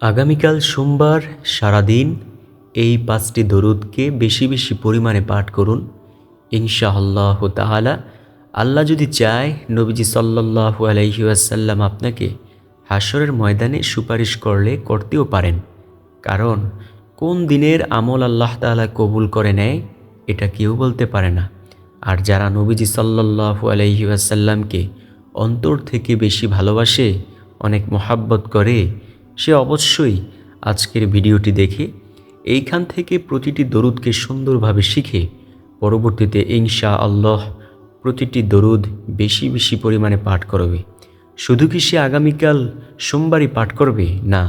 আগামীকাল সোমবার সারাদিন এই পাঁচটি দরুদকে বেশি বেশি পরিমাণে পাঠ করুন। ইনশাআল্লাহ তাআলা আল্লাহ যদি চায়, নবীজি সাল্লাল্লাহু আলাইহি ওয়াসাল্লাম আপনাকে হাসরের ময়দানে সুপারিশ করলে করতেও পারেন। কারণ কোন দিনের আমল আল্লাহ তাআলা কবুল করে নেয়, এটা কেউ বলতে পারে না। আর যারা নবীজি সাল্লাল্লাহু আলাইহি ওয়াসাল্লামকে অন্তর থেকে বেশি ভালোবাসে, অনেক মহাব্বত করে সে অবশ্যই আজকের ভিডিওটি দেখে এইখান থেকে প্রতিটি দরুদকে সুন্দরভাবে শিখে পরবর্তীতে ইনশা আল্লাহ প্রতিটি দরুদ বেশি বেশি পরিমাণে পাঠ করবে। শুধু কি সে আগামীকাল সোমবারই পাঠ করবে? না,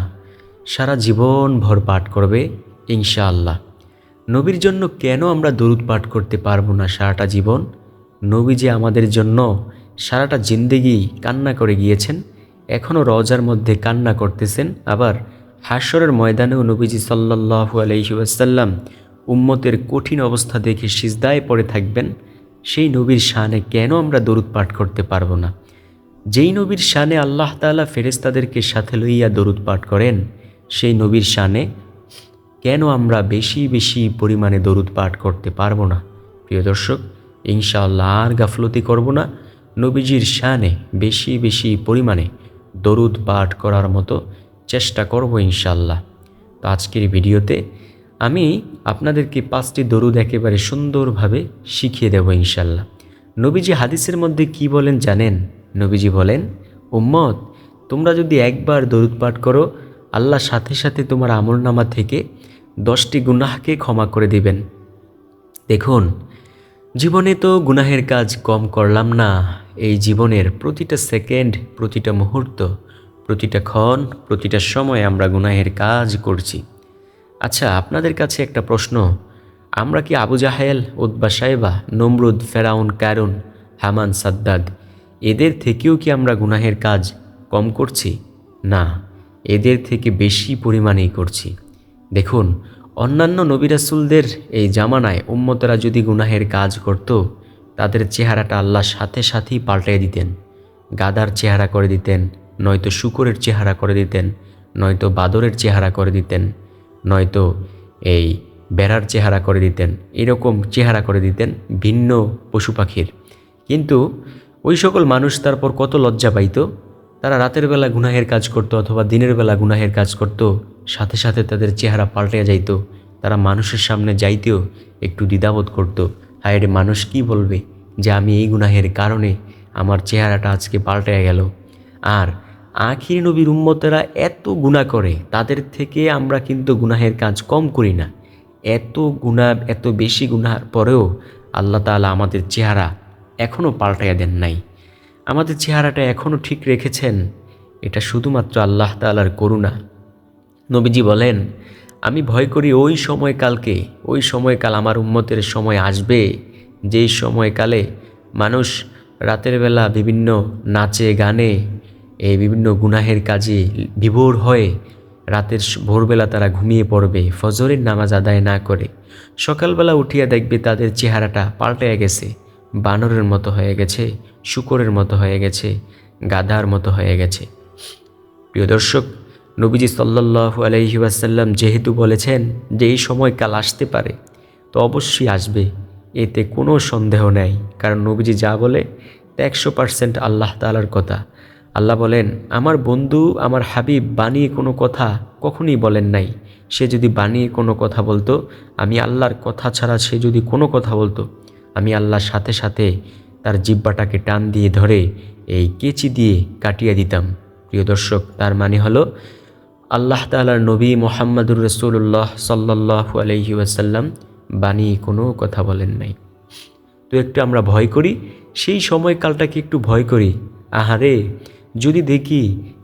সারা জীবন ভর পাঠ করবে ইনশা আল্লাহ নবীর জন্য কেন আমরা দরুদ পাঠ করতে পারব না সারাটা জীবন? নবী যে আমাদের জন্য সারাটা জিন্দেগি কান্না করে গিয়েছেন এখনও রজার মধ্যে কান্না করতেছেন। আবার হাসরের ময়দানেও নবীজি সাল্লাহু আলহি ওয়াসাল্লাম উম্মতের কঠিন অবস্থা দেখে সিজদায় পড়ে থাকবেন। সেই নবীর শানে কেন আমরা দরুদ পাঠ করতে পারব না? যেই নবীর শানে আল্লাহ তাআলা ফেরেস্তাদেরকে সাথে লইয়া দরুদ পাঠ করেন, সেই নবীর শানে কেন আমরা বেশি বেশি পরিমাণে দরুদ পাঠ করতে পারব না? প্রিয় দর্শক, ইনশাআল্লাহ আর গাফলতি করব না। নবীজির শানে বেশি বেশি পরিমাণে দরুদ পাঠ করার মতো চেষ্টা করব ইনশাল্লাহ তো আজকের ভিডিওতে আমি আপনাদেরকে পাঁচটি দরুদ একেবারে সুন্দরভাবে শিখিয়ে দেব ইনশাল্লাহ নবীজি হাদিসের মধ্যে কি বলেন জানেন? নবীজি বলেন, উম্মত, তোমরা যদি একবার দরুদ পাঠ করো, আল্লাহ সাথে সাথে তোমার আমলনামা থেকে দশটি গুনাহকে ক্ষমা করে দিবেন। দেখুন, জীবনে তো গুনাহের কাজ কম করলাম না এই জীবনের প্রতিটা সেকেন্ড, প্রতিটা মুহূর্ত, প্রতিটা ক্ষণ, প্রতিটা সময় আমরা গুনাহের কাজ করছি। আচ্ছা আপনাদের কাছে একটা প্রশ্ন। আমরা কি আবু জাহেল উদ্বা সাহেবা নমরুদ, ফেরাউন ক্যারুন হামান, সাদ্দাদ, এদের থেকেও কি আমরা গুনাহের কাজ কম করছি? না, এদের থেকে বেশি পরিমাণেই করছি। দেখুন, অন্যান্য নবিরাসুলদের এই জামানায় উম্মতরা যদি গুনাহের কাজ করত তাদের চেহারাটা আল্লাহ সাথে সাথেই পাল্টে দিতেন। গাদার চেহারা করে দিতেন, নয়তো শুকরের চেহারা করে দিতেন, নয়তো বাদরের চেহারা করে দিতেন, নয়তো এই বেড়ার চেহারা করে দিতেন, এরকম চেহারা করে দিতেন ভিন্ন পশু পাখির। কিন্তু ওই সকল মানুষ তারপর কত লজ্জা পাইত। তারা রাতের বেলা গুনাহের কাজ করত অথবা দিনের বেলা গুনাহের কাজ করত, সাথে সাথে তাদের চেহারা পাল্টে যাইত। তারা মানুষের সামনে যাইতেও একটু দ্বিধাবোধ করত। হায় মানুষ কি বলবে যে আমি এই গুনাহের কারণে আমার চেহারাটা আজকে পাল্টে গেল? আর আখির নবীর উম্মতেরা এত গুণা করে, তাদের থেকে আমরা কিন্তু গুনাহের কাজ কম করি না। এত গুণা এত বেশি গুনার পরেও আল্লাহ তাআলা আমাদের চেহারা এখনও পাল্টাইয়া দেন নাই। আমাদের চেহারাটা এখনও ঠিক রেখেছেন। এটা শুধুমাত্র আল্লাহ তাআলার করুণা। নবীজি বলেন আমি ভয় করি ওই সময়কালকে, ওই সময়কাল আমার উম্মতের সময় আসবে। যেই সময়কালে মানুষ রাতের বেলা বিভিন্ন নাচে, গানে, এই বিভিন্ন গুনাহের কাজে বিভোর হয়ে রাতের ভোরবেলা তারা ঘুমিয়ে পড়বে, ফজরের নামাজ আদায় না করে। সকালবেলা উঠিয়া দেখবে তাদের চেহারাটা পাল্টে গেছে, বানরের মতো হয়ে গেছে, শুকরের মতো হয়ে গেছে, গাধার মতো হয়ে গেছে। প্রিয় দর্শক নবীজি সাল্লাহু আলহি ওয়াসাল্লাম যেহেতু বলেছেন যে এই সময়কাল আসতে পারে, তো অবশ্যই আসবে। এতে কোনো সন্দেহ নেই, কারণ নবীজি যা বলে তা একশো পার্সেন্ট আল্লাহ তালার কথা। আল্লাহ বলেন, আমার বন্ধু, আমার হাবিব বানিয়ে কোনো কথা কখনই বলেন নাই। সে যদি বানিয়ে কোনো কথা বলতো, আমি আল্লাহর কথা ছাড়া সে যদি কোনো কথা বলতো, আমি আল্লাহর সাথে সাথে তার জিব্বাটাকে টান দিয়ে ধরে এই কেচি দিয়ে কাটিয়ে দিতাম। প্রিয় দর্শক, তার মানে হলো আল্লাহ তালার নবী মোহাম্মদুর রসুল্লাহ সাল্লাহ আলহি ওয়াসাল্লাম বানিয়ে কোনো কথা বলেন নাই। তো একটু আমরা ভয় করি, সেই সময়কালটাকে একটু ভয় করি। আহারে, যদি দেখি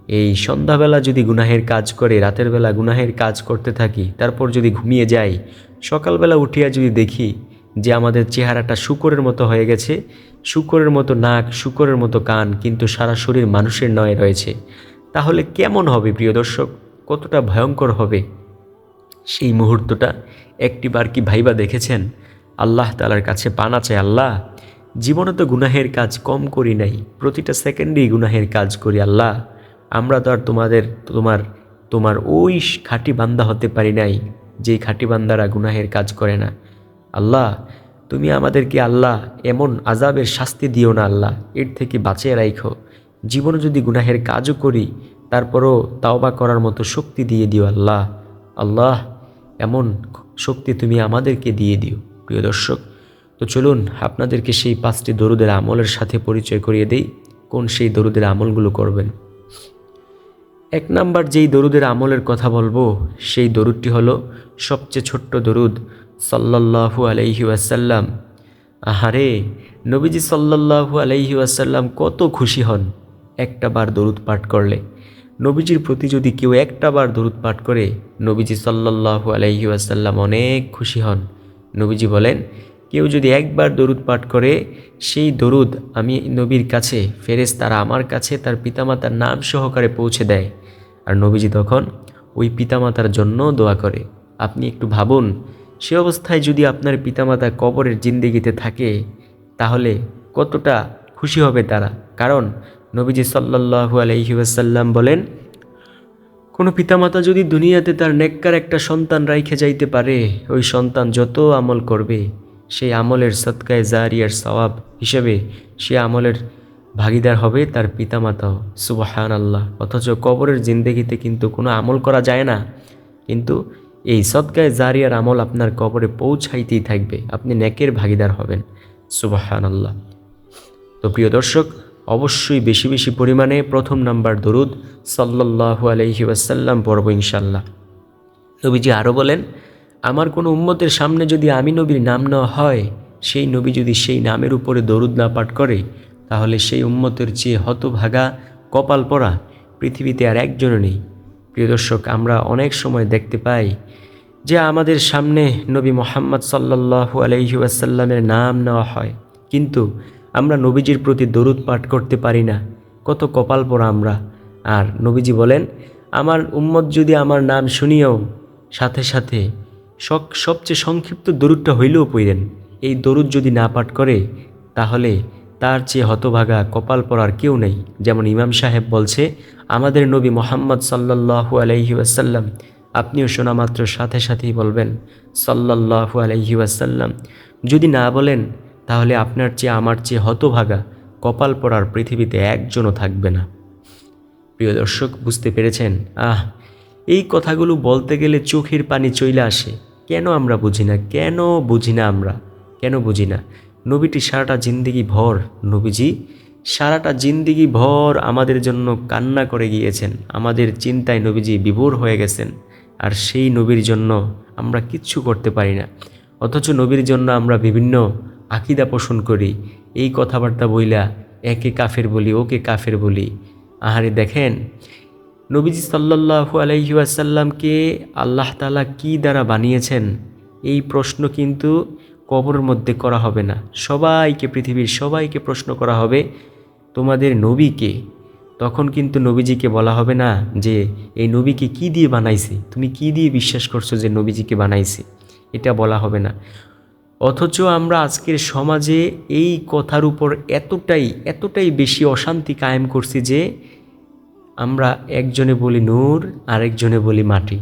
এই সন্ধ্যাবেলা যদি গুনাহের কাজ করে, রাতের বেলা গুনাহের কাজ করতে থাকি, তারপর যদি ঘুমিয়ে যাই, সকালবেলা উঠিয়া যদি দেখি যে আমাদের চেহারাটা শুকরের মতো হয়ে গেছে, শুকরের মতো নাক, শুকরের মতো কান, কিন্তু সারা শরীর মানুষের নয় রয়েছে, তাহলে কেমন হবে প্রিয় দর্শক? কতটা ভয়ঙ্কর হবে। সেই মুহূর্তটা একটিবার কি ভাইবা দেখেছেন? আল্লাহ তালার কাছে পানা চায়, আল্লাহ, জীবনে তো গুনাহের কাজ কম করি নাই, প্রতিটা সেকেন্ডেই গুনাহের কাজ করি, আল্লাহ। আমরা তো আর তোমাদের, তোমার তোমার ওই খাঁটি বান্দা হতে পারি নাই, যেই খাঁটি বান্দারা গুনাহের কাজ করে না। আল্লাহ, তুমি আমাদেরকে, আল্লাহ, এমন আজাবের শাস্তি দিও না, আল্লাহ। এর থেকে বাঁচিয়ে রাখো জীবনে যদি গুনাহের কাজও করি তারপরও তাওবা করার মতো শক্তি দিয়ে দিও আল্লাহ। আল্লাহ, এমন শক্তি তুমি আমাদেরকে দিয়ে দিও, প্রিয় দর্শক। তো চলুন আপনাদেরকে সেই পাঁচটি দরুদের আমলের সাথে পরিচয় করিয়ে দেই, কোন সেই দরুদের আমলগুলো করবেন। এক নাম্বার যেই দরুদের আমলের কথা বলব, সেই দরুদটি হলো সবচেয়ে ছোট্ট দরুদ, সাল্লাল্লাহু আলাইহি ওয়াসাল্লাম। আহারে, নবীজি সাল্লাল্লাহু আলাইহি ওয়াসাল্লাম কত খুশি হন একটা বার দরুদ পাঠ করলে। নবীজির প্রতি যদি কেউ একটা বার দরুদ পাঠ করে, নবীজি সাল্লাল্লাহু আলাইহি ওয়াসাল্লাম অনেক খুশি হন। নবীজি বলেন, কেউ যদি একবার দরুদ পাঠ করে, সেই দরুদ আমি নবীর কাছে ফেরেস তারা আমার কাছে তার পিতামাতার নাম সহকারে পৌঁছে দেয়। আর নবীজি তখন ওই পিতামাতার জন্য দোয়া করে। আপনি একটু ভাবুন, সে অবস্থায় যদি আপনার পিতামাতা কবরের জিন্দিগিতে থাকে, তাহলে কতটা খুশি হবে তারা? কারণ নবীজি সাল্লাহু আলহি ওয়াসাল্লাম বলেন, কোনো পিতামাতা যদি দুনিয়াতে তার নেককার একটা সন্তান রাইখে যাইতে পারে, ওই সন্তান যত আমল করবে, সেই আমলের সৎকায় জারিয়ার সওয়াব হিসেবে সে আমলের ভাগিদার হবে তার পিতামাতাও। সুবাহান আল্লাহ অথচ কবরের জিন্দেগিতে কিন্তু কোনো আমল করা যায় না। কিন্তু এই সৎকায় জারিয়ার আমল আপনার কবরে পৌঁছাইতেই থাকবে। আপনি নেকের ভাগিদার হবেন। সুবাহান আল্লাহ তো প্রিয় দর্শক অবশ্যই বেশি বেশি পরিমাণে প্রথম নাম্বার দরুদ সাল্লাহু আলহি ওয়াসাল্লাম পড়ব ইনশাল্লাহ নবীজি আরও বলেন, আমার কোনো উম্মতের সামনে যদি আমি নবীর নাম নেওয়া হয়, সেই নবী যদি সেই নামের উপরে দরুদ না পাঠ করে, তাহলে সেই উম্মতের চেয়ে হতভাগা, কপাল পরা পৃথিবীতে আর একজনও নেই। প্রিয় দর্শক, আমরা অনেক সময় দেখতে পাই যে আমাদের সামনে নবী মোহাম্মদ সাল্লাহু আলহি ওয়াসাল্লামের নাম নেওয়া হয়। কিন্তু আমরা নবীজির প্রতি দরুদ পাঠ করতে পারি না। কত কপাল পরা আমরা। আর নবীজি বলেন, আমার উম্মত যদি আমার নাম শুনিয়েও সাথে সাথে সব সবচেয়ে সংক্ষিপ্ত দরুদটা হইলেও পইরেন এই দরুদ যদি না পাঠ করে, তাহলে তার চেয়ে হতভাগা কপাল পড়ার কেউ নেই। যেমন ইমাম সাহেব বলছে, আমাদের নবী মোহাম্মদ সাল্লাহু আলহি ওয়াসাল্লাম। আপনিও শোনা মাত্র সাথে সাথেই বলবেন সাল্লাহু আলহি ওয়াসাল্লাম। যদি না বলেন তাহলে আপনার চেয়ে আমার চেয়ে হতভাগা কপাল পড়ার পৃথিবীতে একজনও থাকবে না। প্রিয় দর্শক, বুঝতে পেরেছেন? আহ, এই কথাগুলো বলতে গেলে চোখের পানি চইলে আসে। কেন আমরা বুঝি না? কেন বুঝি না আমরা? কেন বুঝি না? নবীটি সারাটা জিন্দিগি ভর, নবীজি, সারাটা জিন্দিগি ভর আমাদের জন্য কান্না করে গিয়েছেন। আমাদের চিন্তায় নবীজি বিভোর হয়ে গেছেন। আর সেই নবীর জন্য আমরা কিচ্ছু করতে পারি না। অথচ নবীর জন্য আমরা বিভিন্ন আকিদা পোষণ করি। এই কথাবার্তা বইলা একে কাফের বলি, ওকে কাফের বলি। আহারে দেখেন, নবীজি সাল্লাহু আলহিউসাল্লামকে আল্লাহ তালা কি দ্বারা বানিয়েছেন? এই প্রশ্ন কিন্তু কবরের মধ্যে করা হবে না। সবাইকে, পৃথিবীর সবাইকে প্রশ্ন করা হবে, তোমাদের নবীকে। তখন কিন্তু নবীজিকে বলা হবে না যে, এই নবীকে কি দিয়ে বানাইছে? তুমি কি দিয়ে বিশ্বাস করছ যে নবীজিকে বানাইছে? এটা বলা হবে না। অথচ আমরা আজকের সমাজে এই কথার উপর এতটাই এতটাই বেশি অশান্তি কায়েম করছি যে আমরা একজনে বলি নূর, আরেকজনে বলি মাটি।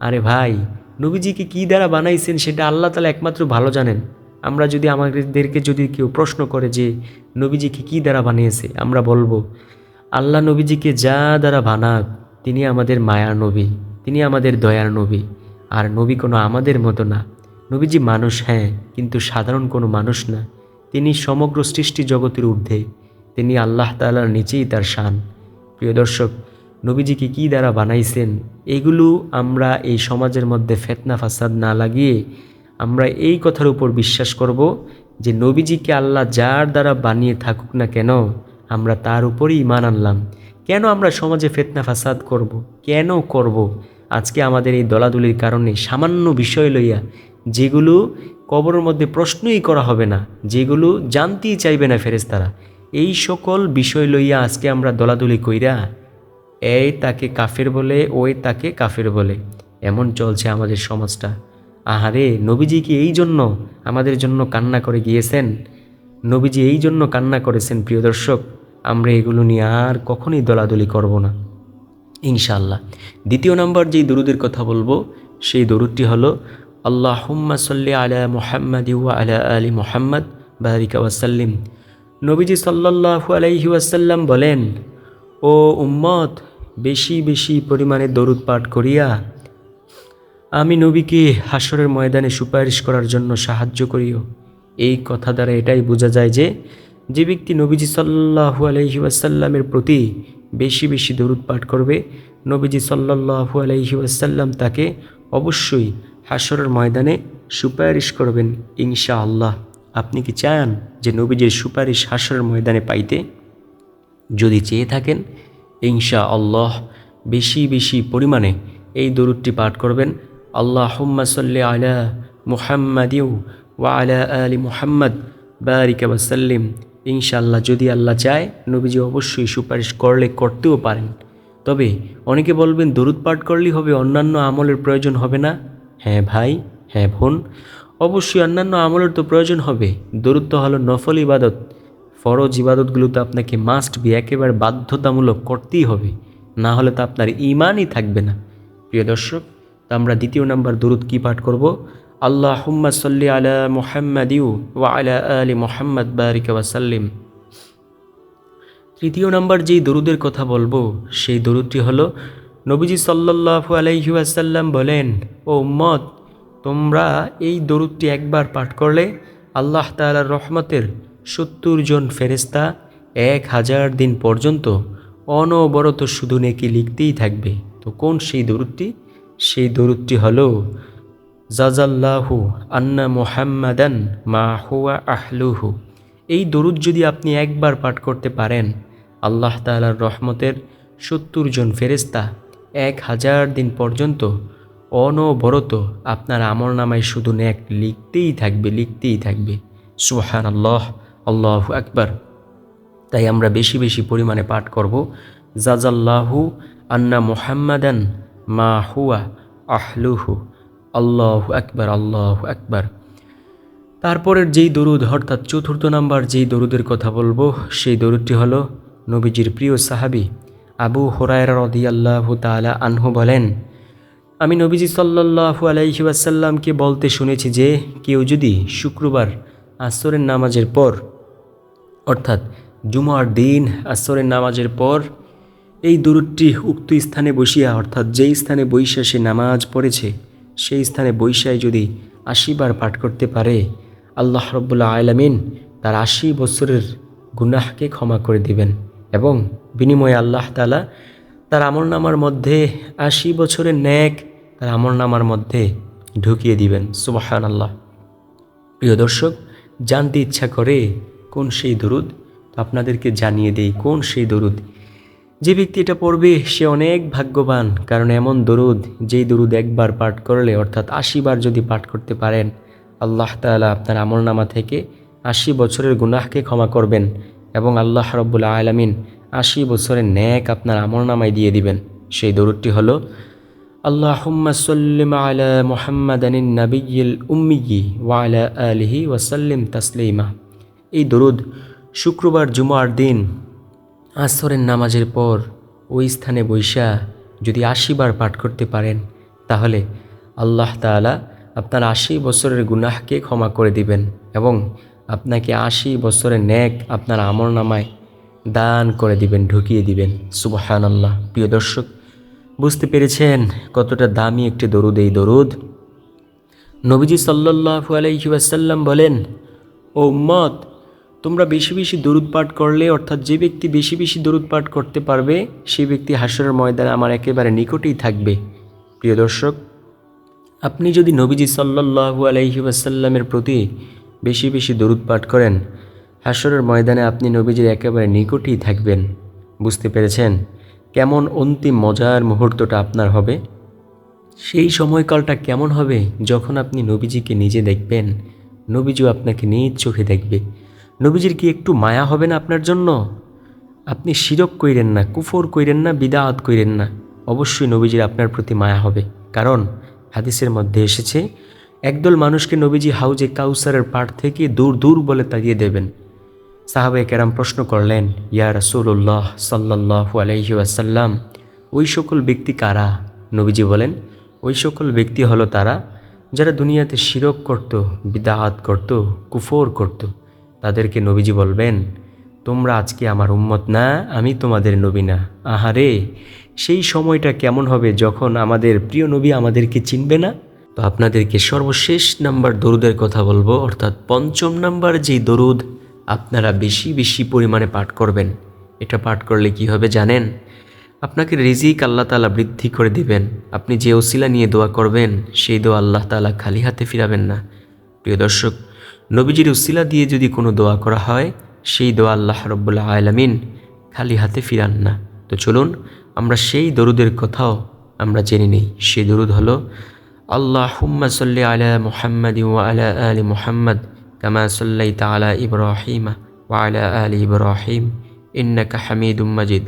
আরে ভাই, নবীজিকে কী দ্বারা বানাইছেন সেটা আল্লাহ তালা একমাত্র ভালো জানেন। আমরা যদি আমাদেরকে যদি কেউ প্রশ্ন করে যে নবীজিকে কী দ্বারা বানিয়েছে, আমরা বলব, আল্লাহ নবীজিকে যা দ্বারা বানাক, তিনি আমাদের মায়ার নবী, তিনি আমাদের দয়ার নবী। আর নবী কোনো আমাদের মতো না। নবীজি মানুষ হ্যাঁ কিন্তু সাধারণ কোনো মানুষ না। তিনি সমগ্র সৃষ্টি জগতের ঊর্ধ্বে। তিনি আল্লাহ তালার নিচেই তার শান। প্রিয় দর্শক, নবীজিকে কী দ্বারা বানাইছেন? এগুলো আমরা এই সমাজের মধ্যে ফেতনা, ফাসাদ না লাগিয়ে আমরা এই কথার উপর বিশ্বাস করব যে নবীজিকে আল্লাহ যার দ্বারা বানিয়ে থাকুক না কেন, আমরা তার উপরই ইমান আনলাম। কেন আমরা সমাজে ফেতনা, ফাসাদ করব। কেন করব। আজকে আমাদের এই দলাদলির কারণে সামান্য বিষয় লইয়া যেগুলো কবরের মধ্যে প্রশ্নই করা হবে না, যেগুলো জানতেই চাইবে না ফেরেস্তারা এই সকল বিষয় লইয়া আজকে আমরা দলাদলি কইরা এই তাকে কাফের বলে ওই তাকে কাফের বলে। এমন চলছে আমাদের সমাজটা। আহারে, নবীজি কি এই জন্য আমাদের জন্য কান্না করে গিয়েছেন? নবীজি এই জন্য কান্না করেছেন, প্রিয় দর্শক। আমরা এগুলো নিয়ে আর কখনই দলাদলি করব না। ইনশাআল্লাহ। দ্বিতীয় নম্বর যেই দরুদের কথা বলব, সেই দরুদটি হলো আল্লাহ হুম্মা সাল্লি আলা মুহাম্মদ ওয়া আলা আলী মুহাম্মদ, বারিকা ওয়াসাল্লিম নবীজি সাল্লাল্লাহু আলাইহি ওয়াসাল্লাম বলেন, ও উম্মত, বেশি বেশি পরিমাণে দরুদ পাঠ করিয়া, আমি নবীকে হাসরের ময়দানে সুপারিশ করার জন্য সাহায্য করিও। এই কথা দ্বারা এটাই বোঝা যায় যে যে ব্যক্তি নবীজি সাল্লাহু আলহি ওয়াসাল্লামের প্রতি বেশি বেশি দরুদ পাঠ করবে, নবীজি সাল্লাহু আলহি ওয়াসাল্লাম তাকে অবশ্যই হাসরের ময়দানে সুপারিশ করবেন ইনশা আল্লাহ আপনি কি চান যে নবীজির সুপারিশ হাসরের ময়দানে পাইতে? যদি চেয়ে থাকেন ইনশা আল্লাহ বেশি বেশি পরিমাণে এই দরুদটি পাঠ করবেন। আল্লাহ সাল্লি আলা মুহাম্মাদিউ ওয়া আলা আলী মুহাম্মদ, বারিকা ওয়াসাল্লিম ইনশাআল্লাহ যদি আল্লাহ চায়, নবীজি অবশ্যই সুপারিশ করলে করতেও পারেন। তবে অনেকে বলবেন, দরুদ পাঠ করলেই হবে, অন্যান্য আমলের প্রয়োজন হবে না। হ্যাঁ ভাই হ্যাঁ বোন। অবশ্যই অন্যান্য আমলের তো প্রয়োজন হবে। দরুদ তো হলো নফল ইবাদত। ফরজ ইবাদতগুলো তো আপনাকে মাস্ট বি একেবারে বাধ্যতামূলক করতেই হবে। না হলে তো আপনার ইমানই থাকবে না। প্রিয় দর্শক, তো আমরা দ্বিতীয় নাম্বার দরুদ কি পাঠ করব? আল্লাহ হুম্মা সাল্লি আলা মোহাম্মদ মুহাম্মাদিউ ওয়া আলা আলি মুহাম্মদ বারিকা ওয়াসাল্লিম তৃতীয় নাম্বার যেই দরুদের কথা বলব, সেই দরুদটি হলো নবীজি সাল্লাল্লাহু আলাইহি ওয়াসাল্লাম বলেন, ও উম্মত, তোমরা এই দরুদটি একবার পাঠ করলে আল্লাহ তাআলার রহমতের সত্তর জন ফেরেস্তা এক হাজার দিন পর্যন্ত অনবরত শুধু নেকি লিখতেই থাকবে। তো কোন সেই দরুদটি? সেই দরুদটি হলো জাজাল্লাহু আন্না মুহাম্মাদান মা হুয়া আহলুহু। এই দরুদ যদি আপনি একবার পাঠ করতে পারেন, আল্লাহ তাআলার রহমতের সত্তর জন ফেরেস্তা এক হাজার দিন পর্যন্ত অনবরত আপনার আমল নামায় শুধু ন্যাক লিখতেই থাকবে লিখতেই থাকবে। সুহান আল্লাহ আল্লাহ আকবার। তাই আমরা বেশি বেশি পরিমাণে পাঠ করব। জাজাল্লাহু আন্না মুহাম্মাদান মা হুয়া আহলুহু। আল্লাহ আকবার আল্লাহ আকবার। তারপরের যেই দরুদ, অর্থাৎ চতুর্থ নাম্বার যেই দরুদের কথা বলব, সেই দরুদটি হলো নবীজির প্রিয় সাহাবি আবু হোরায়রা রদি আল্লাহ তালা আনহু বলেন, আমি নবীজি সাল্লাহু আলাইহি ওয়াসাল্লামকে বলতে শুনেছি যে, কেউ যদি শুক্রবার আসরের নামাজের পর, অর্থাৎ জুমার দিন আসরের নামাজের পর, এই দূরটি উক্ত স্থানে বসিয়া, অর্থাৎ যেই স্থানে বৈশা সে নামাজ পড়েছে, সেই স্থানে বৈশায় যদি আশিবার পাঠ করতে পারে, আল্লাহ রব্বুল্লা আলমিন তার আশি বছরের গুনাহকে ক্ষমা করে দিবেন এবং বিনিময়ে আল্লাহ তালা তার আমলনামার মধ্যে আশি বছরের ন্যাক তার আমলনামার মধ্যে ঢুকিয়ে দিবেন। সুবাহান আল্লাহ প্রিয় দর্শক, জানতে ইচ্ছা করে কোন সেই দরুদ? আপনাদেরকে জানিয়ে দেই কোন সেই দরুদ। যে ব্যক্তি এটা পড়বে, সে অনেক ভাগ্যবান, কারণ এমন দরুদ যেই দরুদ একবার পাঠ করলে, অর্থাৎ আশিবার যদি পাঠ করতে পারেন, আল্লাহ তালা আপনার আমলনামা থেকে আশি বছরের গুনাহকে ক্ষমা করবেন এবং আল্লাহ রব্বুল্লা আলমিন আশি বছরের ন্যাক আপনার আমলনামায় দিয়ে দিবেন। সেই দরুদটি হলো, আল্লাহুম্মা সাল্লিম আলা মুহাম্মাদানিন নাবিয়্যিল উম্মিয়্যি ওয়া আলা আলিহি ওয়াসাল্লিম তাসলিমা। এই দরুদ শুক্রবার জুমার দিন, আসরের নামাজের পর ওই স্থানে বৈশা যদি আশিবার পাঠ করতে পারেন, তাহলে আল্লাহ তাআলা আপনার আশি বছরের গুনাহকে ক্ষমা করে দিবেন এবং আপনাকে আশি বছরের ন্যাক আপনার আমল নামায় দান করে দিবেন, ঢুকিয়ে দিবেন। সুবহান আল্লাহ প্রিয় দর্শক, বুঝতে পেরেছেন কতটা দামি একটি দরুদ এই দরুদ? নবীজি সাল্লাহু আলাইহি ওয়াসাল্লাম বলেন, ও মত তোমরা বেশি বেশি দরুদ পাঠ করলে, অর্থাৎ যে ব্যক্তি বেশি বেশি দরুদ পাঠ করতে পারবে সেই ব্যক্তি হাসরের ময়দানে আমার একেবারে নিকটেই থাকবে। প্রিয় দর্শক, আপনি যদি নবীজি সাল্লাহু আলাইহি ওয়াসাল্লামের প্রতি বেশি বেশি দরুদ পাঠ করেন হাসরের ময়দানে আপনি নবীজির একেবারে নিকটেই থাকবেন। বুঝতে পেরেছেন কেমন অন্তিম মজার মুহূর্তটা আপনার হবে? সেই সময়কালটা কেমন হবে যখন আপনি নবীজিকে নিজে দেখবেন? নবীজিও আপনাকে নিজ চোখে দেখবে। নবীজির কি একটু মায়া হবে না আপনার জন্য? আপনি শিরক কইরেন না, কুফর কইরেন না, বিদাত কইরেন না। অবশ্যই নবীজির আপনার প্রতি মায়া হবে। কারণ হাদিসের মধ্যে এসেছে, একদল মানুষকে নবীজি হাউজে কাউসারের পাড় থেকে দূর দূর বলে তাড়িয়ে দেবেন। সাহাবে কেরাম প্রশ্ন করলেন, ইয়া রসুল্লাহ সাল্লাহ আলহি আসাল্লাম ওই সকল ব্যক্তি কারা? নবীজি বলেন, ওই সকল ব্যক্তি হলো তারা যারা দুনিয়াতে শিরক করত বিদাহাত করত, কুফর করত। তাদেরকে নবীজি বলবেন, তোমরা আজকে আমার উম্মত না, আমি তোমাদের নবী না। আহারে, সেই সময়টা কেমন হবে যখন আমাদের প্রিয় নবী আমাদেরকে চিনবে না? তো আপনাদেরকে সর্বশেষ নাম্বার দরুদের কথা বলব, অর্থাৎ পঞ্চম নাম্বার যেই দরুদ আপনারা বেশি বেশি পরিমাণে পাঠ করবেন। এটা পাঠ করলে কি হবে জানেন? আপনাকে রিজিক আল্লাহ তালা বৃদ্ধি করে দিবেন। আপনি যে ওসিলা নিয়ে দোয়া করবেন, সেই দোয়া আল্লাহ তালা খালি হাতে ফিরাবেন না। প্রিয় দর্শক, নবীজির উসিলা দিয়ে যদি কোনো দোয়া করা হয়, সেই দোয়া আল্লাহ রব্বুল্লাহ আলামিন খালি হাতে ফিরান না। তো চলুন, আমরা সেই দরুদের কথাও আমরা জেনে নিই। সেই দরুদ হলো আল্লাহ হুম্মা সাল্লি আলা মুহাম্মদ ওয়া আলা আলি মুহাম্মদ। কামা সাল্লাই তালা ইব্রাহিমা ওয়ালা আলী ইব্রাহিম ইন্নাকা হামিদুম মাজিদ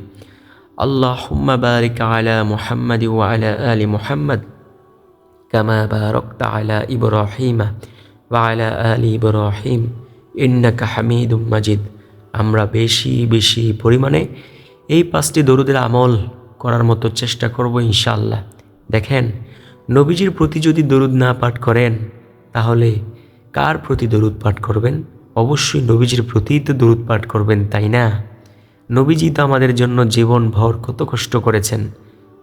আল্লাহুম্মা বারিক আলা মুহাম্মাদি ওয়ালা আলী মুহাম্মদ কামা বারকতা আলা ইব্রাহিমা ওয়ালা আলী ইব্রাহিম ইন্নাকা হামিদুম মাজিদ আমরা বেশি বেশি পরিমাণে এই পাঁচটি দরুদের আমল করার মতো চেষ্টা করব ইনশাল্লাহ দেখেন, নবীজির প্রতি যদি দরুদ না পাঠ করেন, তাহলে কার প্রতি দরুদ পাঠ করবেন? অবশ্যই নবীজির প্রতিই তো দরুদ পাঠ করবেন, তাই না? নবীজি তো আমাদের জন্য জীবন ভর কত কষ্ট করেছেন,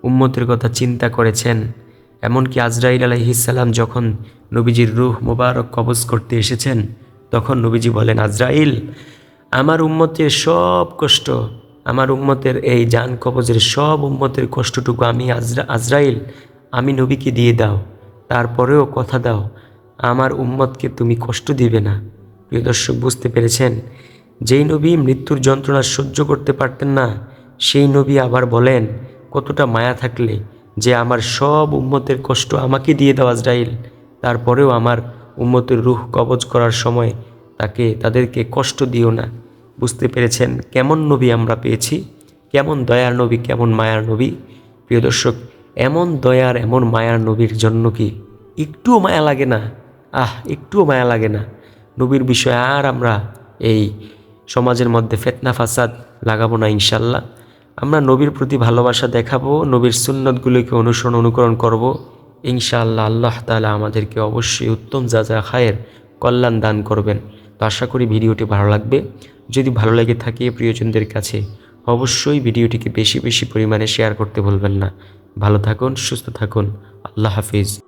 উম্মতের কথা চিন্তা করেছেন। এমনকি আজরাইল আলাইহিসাল্লাম যখন নবীজির রুহ মোবারক কবজ করতে এসেছেন, তখন নবীজি বলেন, আজরাইল, আমার উম্মতের সব কষ্ট, আমার উম্মতের এই জান কবজের সব উম্মতের কষ্টটুকু আমি আজরা, আজরাইল, আমি নবীকে দিয়ে দাও, তারপরেও কথা দাও আমার উম্মতকে তুমি কষ্ট দিবে না। প্রিয় দর্শক, বুঝতে পেরেছেন? যেই নবী মৃত্যুর যন্ত্রণা সহ্য করতে পারতেন না, সেই নবী আবার বলেন, কতটা মায়া থাকলে যে আমার সব উম্মতের কষ্ট আমাকে দিয়ে দেওয়া আজরাইল। তারপরেও আমার উম্মতের রুহ কবজ করার সময় তাকে, তাদেরকে কষ্ট দিও না। বুঝতে পেরেছেন কেমন নবী আমরা পেয়েছি? কেমন দয়ার নবী, কেমন মায়ার নবী? প্রিয় দর্শক, এমন দয়ার, এমন মায়ার নবীর জন্য কি একটুও মায়া লাগে না? আহ, একটুও মায়া লাগে না। নবীর বিষয়ে আর আমরা এই সমাজের মধ্যে ফেতনা, ফাসাদ লাগাবো না ইনশাল্লাহ। আমরা নবীর প্রতি ভালোবাসা দেখাবো, নবীর সুন্নতগুলোকে অনুসরণ, অনুকরণ করব। ইনশাআল্লাহ আল্লাহ তালা আমাদেরকে অবশ্যই উত্তম যা যা খায়ের কল্যাণ দান করবেন। তো আশা করি ভিডিওটি ভালো লাগবে। যদি ভালো লেগে থাকে প্রিয়জনদের কাছে, অবশ্যই ভিডিওটিকে বেশি বেশি পরিমাণে শেয়ার করতে ভুলবেন না। ভালো থাকুন, সুস্থ থাকুন। আল্লাহ হাফিজ।